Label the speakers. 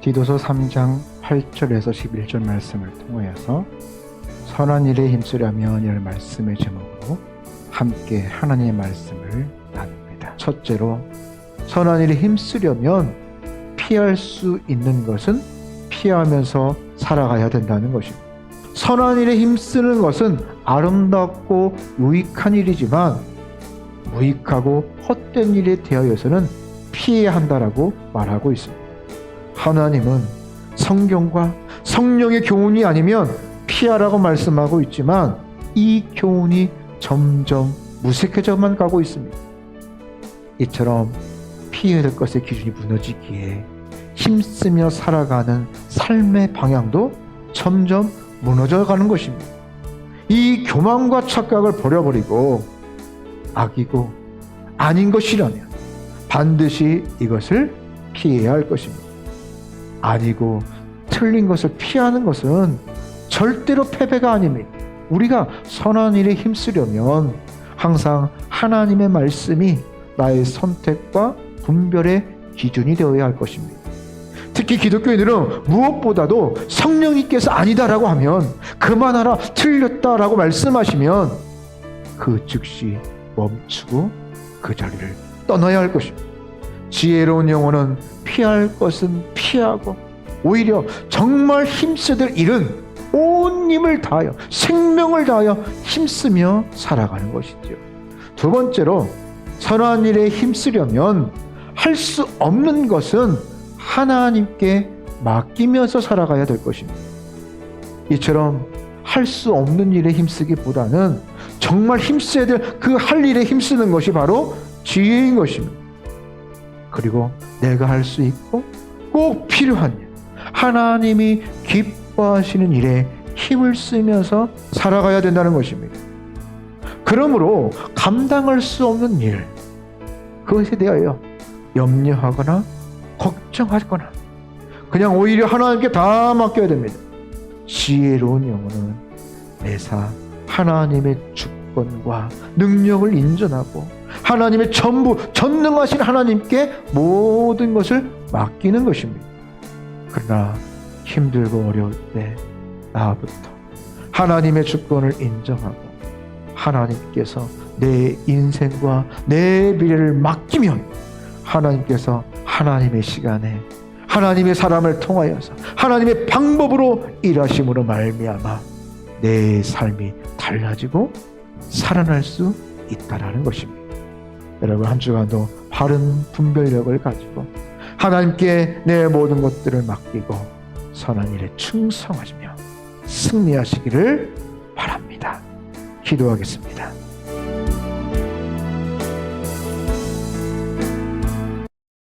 Speaker 1: 디도서 3장 8절에서 11절 말씀을 통하여서 선한 일에 힘쓰려면 이런 말씀의 제목으로 함께 하나님의 말씀을 나눕니다. 첫째로 선한 일에 힘쓰려면 피할 수 있는 것은 피하면서 살아가야 된다는 것입니다. 선한 일에 힘쓰는 것은 아름답고 유익한 일이지만 무익하고 헛된 일에 대하여서는 피해야 한다라고 말하고 있습니다. 하나님은 성경과 성령의 교훈이 아니면 피하라고 말씀하고 있지만 이 교훈이 점점 무색해져만 가고 있습니다. 이처럼 피해야 될 것의 기준이 무너지기에 힘쓰며 살아가는 삶의 방향도 점점 무너져 가는 것입니다. 이 교만과 착각을 버려버리고 악이고 아닌 것이라면 반드시 이것을 피해야 할 것입니다. 아니고 틀린 것을 피하는 것은 절대로 패배가 아닙니다. 우리가 선한 일에 힘쓰려면 항상 하나님의 말씀이 나의 선택과 분별의 기준이 되어야 할 것입니다. 특히 기독교인들은 무엇보다도 성령님께서 아니다라고 하면 그만하라 틀렸다라고 말씀하시면 그 즉시 멈추고 그 자리를 떠나야 할 것입니다. 지혜로운 영혼은 피할 것은 피하고 오히려 정말 힘쓰들 일은 온 힘을 다하여 생명을 다하여 힘쓰며 살아가는 것이죠. 두 번째로 선한 일에 힘쓰려면 할 수 없는 것은 하나님께 맡기면서 살아가야 될 것입니다. 이처럼 할 수 없는 일에 힘쓰기보다는 정말 힘써야 될 그 할 일에 힘쓰는 것이 바로 지혜인 것입니다. 그리고 내가 할 수 있고 꼭 필요한 일, 하나님이 기뻐하시는 일에 힘을 쓰면서 살아가야 된다는 것입니다. 그러므로 감당할 수 없는 일, 그것에 대하여 염려하거나 걱정하거나 그냥 오히려 하나님께 다 맡겨야 됩니다. 지혜로운 영혼은 매사 하나님의 주 권과 능력을 인정하고 하나님의 전부 전능하신 하나님께 모든 것을 맡기는 것입니다. 그러나 힘들고 어려울 때 나부터 하나님의 주권을 인정하고 하나님께서 내 인생과 내 미래를 맡기면 하나님께서 하나님의 시간에 하나님의 사람을 통하여서 하나님의 방법으로 일하심으로 말미암아 내 삶이 달라지고 살아날 수 있다라는 것입니다. 여러분 한 주간도 바른 분별력을 가지고 하나님께 내 모든 것들을 맡기고 선한 일에 충성하시며 승리하시기를 바랍니다. 기도하겠습니다.